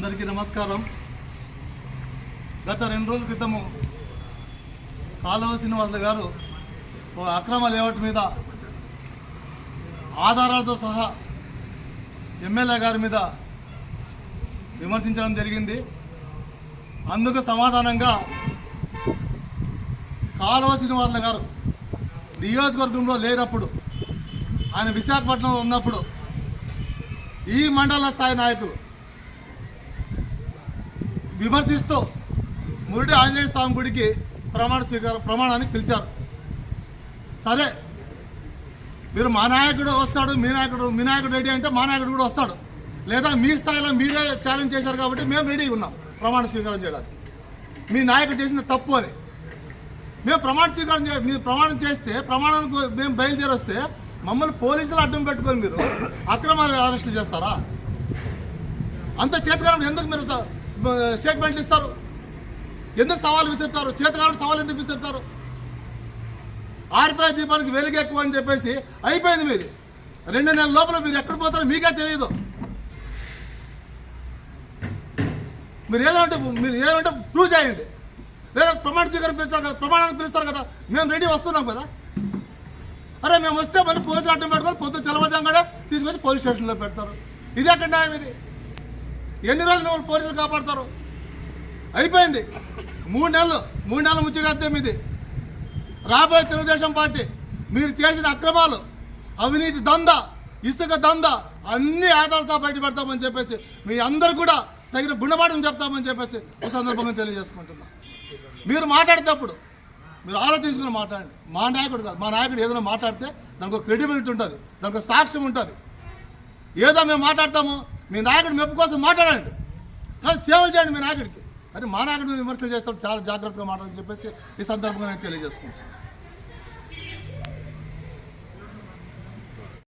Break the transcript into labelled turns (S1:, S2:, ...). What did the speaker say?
S1: అందరికీ నమస్కారం. గత రెండు రోజుల క్రితము కాలువ శ్రీనివాసులు గారు ఓ అక్రమ లేఅవుట్ మీద ఆధారాలతో సహా ఎమ్మెల్యే గారి మీద విమర్శించడం జరిగింది. అందుకు సమాధానంగా కాలువ శ్రీనివాసులు గారు నియోజకవర్గంలో లేనప్పుడు ఆయన విశాఖపట్నంలో ఉన్నప్పుడు ఈ మండల స్థాయి నాయకులు విమర్శిస్తూ మురుడి ఆంజనేయ స్వామి గుడికి ప్రమాణ స్వీకార ప్రమాణానికి పిలిచారు. సరే మీరు మా నాయకుడు వస్తాడు మీ నాయకుడు మీ నాయకుడు రెడీ అంటే మా నాయకుడు కూడా వస్తాడు. లేదా మీ స్థాయిలో మీరే ఛాలెంజ్ చేశారు కాబట్టి మేము రెడీగా ఉన్నాం ప్రమాణ స్వీకారం చేయడానికి. మీ నాయకుడు చేసిన తప్పు అని మేము ప్రమాణ స్వీకారం చే మీరు ప్రమాణం చేస్తే ప్రమాణానికి మేము బయలుదేరి వస్తే మమ్మల్ని పోలీసులు అడ్డం పెట్టుకొని మీరు అక్రమ అరెస్టులు చేస్తారా? అంత చేతకాలం ఎందుకు మీరు స్టేట్మెంట్లు ఇస్తారు. ఎందుకు సవాలు విసిరుతారు? చేతకాలను సవాలు ఎందుకు విసిరుతారు? ఆరిపోయే దీపానికి వెలుగెక్కువ అని చెప్పేసి అయిపోయింది మీది. రెండు నెలల లోపల మీరు ఎక్కడ పోతారో మీకే తెలియదు మీరు ఏదంటే మీరు ఏదంటే ప్రూవ్ చేయండి. లేదా ప్రమాణ స్వీకారం పిలుస్తారు కదా ప్రమాణానికి పిలుస్తారు కదా మేము రెడీ వస్తున్నాం కదా. అరే మేము వస్తే మళ్ళీ పోలీసులు అడ్డం పెట్టుకొని పొద్దున్న తెలవదాం కూడా తీసుకొచ్చి పోలీస్ స్టేషన్లో పెడతారు. ఇది ఎక్కడ న్యాయం ఇది? ఎన్ని రోజులు మిమ్మల్ని పోలీసులు కాపాడతారు? అయిపోయింది. మూడు నెలలు మూడు నెలలు ముచ్చటేద్దాం ఇది రాబోయే తెలుగుదేశం పార్టీ మీరు చేసిన అక్రమాలు అవినీతి దంద ఇసుక దంద అన్ని ఆదాలతో బయట పెడతామని చెప్పేసి మీ అందరు కూడా తగిన గుణపాఠం చెప్తామని చెప్పేసి ఈ సందర్భంగా తెలియజేసుకుంటున్నా. మీరు మాట్లాడేటప్పుడు మీరు ఆలోచించుకుని మాట్లాడండి. మా నాయకుడు కాదు మా నాయకుడు ఏదైనా మాట్లాడితే దానికి క్రెడిబిలిటీ ఉంటుంది దానికి సాక్ష్యం ఉంటుంది. ఏదో మేము మాట్లాడతాము మీ నాయకుడు మెప్పు కోసం మాట్లాడండి. కానీ సేవలు చేయండి మీ నాయకుడికి. కానీ మా నాయకుడిని విమర్శలు చేస్తాడు చాలా జాగ్రత్తగా మాట్లాడని చెప్పేసి ఈ సందర్భంగా నేను తెలియజేసుకుంటాను